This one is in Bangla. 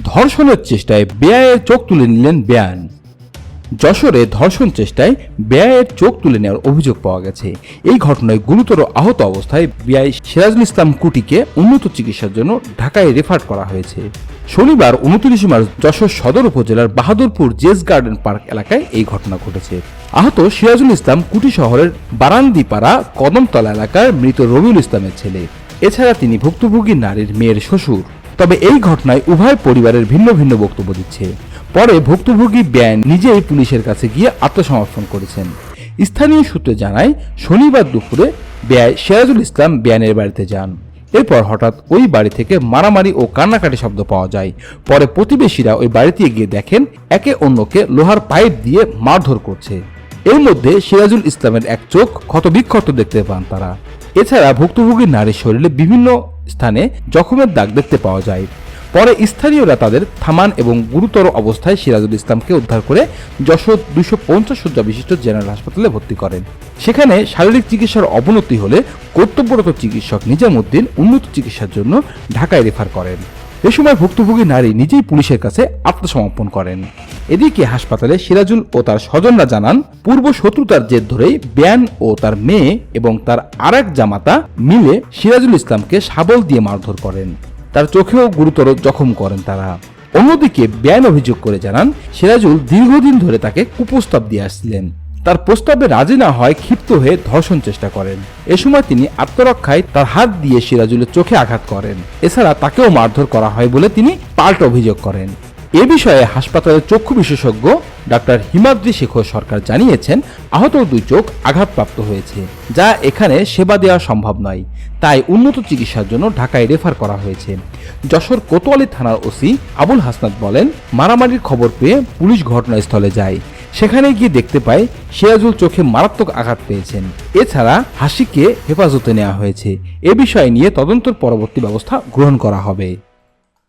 ধর্ষণের চেষ্টায় বেআইয়ের চোখ তুলে নিলেন বেয়ান যশোরে ধর্ষণ চেষ্টায় বেআইয়ের চোখ তুলে নেওয়ার অভিযোগ পাওয়া গেছে। এই ঘটনায় গুরুতর আহত অবস্থায় বেআই সিরাজুল ইসলাম কুটিকে উন্নত চিকিৎসার জন্য ঢাকায় রেফার করা হয়েছে। শনিবার উনত্রিশে মার্চ যশোর সদর উপজেলার বাহাদুরপুর জেস গার্ডেন পার্ক এলাকায় এই ঘটনা ঘটেছে। আহত সিরাজুল ইসলাম কুটি শহরের বারান্দিপাড়া কদমতলা এলাকার মৃত রবিউল ইসলামের ছেলে। এছাড়া তিনি ভুক্তভোগী নারীর মেয়ের শ্বশুর। তবে এই ঘটনায় উভয় পরিবারের ভিন্ন ভিন্ন বক্তব্য দিচ্ছে। পরে ভুক্তভোগী ব্যান নিজেই পুলিশের কাছে গিয়ে আত্মসমর্পণ করেছেন। স্থানীয় সূত্রে জানায়, শনিবার দুপুরে ব্যয় সিরাজুল ইসলাম ব্যানের বাড়িতে যান। এরপর হঠাৎ ওই বাড়ি থেকে মারামারি ও কান্নাকাটি শব্দ পাওয়া যায়। পরে প্রতিবেশীরা ওই বাড়িতে গিয়ে দেখেন, একে অন্যকে লোহার পাইপ দিয়ে মারধর করছে। এর মধ্যে সিরাজুল ইসলামের এক চোখ ক্ষতবিক্ষত দেখতে পান তারা। এছাড়া ভুক্তভোগী নারীর শরীরে বিভিন্ন স্থানে জখমের দাগ দেখতে পাওয়া যায়। পরে স্থানীয়রা তাদের থামান এবং গুরুতর অবস্থায় সিরাজুল ইসলামকে উদ্ধার করে যশোর দুশো পঞ্চাশ শয্যা বিশিষ্ট জেনারেল হাসপাতালে ভর্তি করেন। সেখানে শারীরিক চিকিৎসার অবনতি হলে কর্তব্যরত চিকিৎসক নিজামুদ্দিন উন্নত চিকিৎসার জন্য ঢাকায় রেফার করেন। এ সময় ভুক্তভোগী নারী নিজেই পুলিশের কাছে আত্মসমর্পণ করেন। এদিকে হাসপাতালে সিরাজুল ও তার স্বজনরা জানান, পূর্ব শত্রুতার জের ধরেই ব্যান ও তার মেয়ে এবং তার আরেক জামাতা মিলে সিরাজুল ইসলামকে শাবল দিয়ে মারধর করেন। তার চোখেও গুরুতর জখম করেন তারা। অন্যদিকে ব্যান অভিযোগ করে জানান, সিরাজুল দীর্ঘদিন ধরে তাকে কুপ্রস্তাব দিয়ে আসছিলেন। তার প্রস্তাবে রাজি না হয় ক্ষিপ্ত হয়ে ধর্ষণ চেষ্টা করেন। এ সময় তিনি আত্মরক্ষায় তার হাত দিয়ে সিরাজুলের চোখে আঘাত করেন। এছাড়া তাকেও মারধর করা হয় বলে তিনি পাল্টা অভিযোগ করেন। এ বিষয়ে হাসপাতালের চক্ষু বিশেষজ্ঞ ডাক্তার হিমাদ্রি শেখর সরকার জানিয়েছেন, আহত দুই চোখ আঘাতপ্রাপ্ত হয়েছে, যা এখানে সেবা দেওয়া সম্ভব নয়। তাই উন্নত চিকিৎসার জন্য ঢাকায় রেফার করা হয়েছে। যশোর কোতোয়ালি থানার ওসি আবুল হাসনাত বলেন, মারামারির খবর পেয়ে পুলিশ ঘটনাস্থলে যায়। সেখানে গিয়ে দেখতে পায় সিরাজুল চোখে মারাত্মক আঘাত পেয়েছেন। এছাড়া হাসিকে হেফাজতে নেওয়া হয়েছে। এ বিষয় নিয়ে তদন্তর পরবর্তী ব্যবস্থা গ্রহণ করা হবে।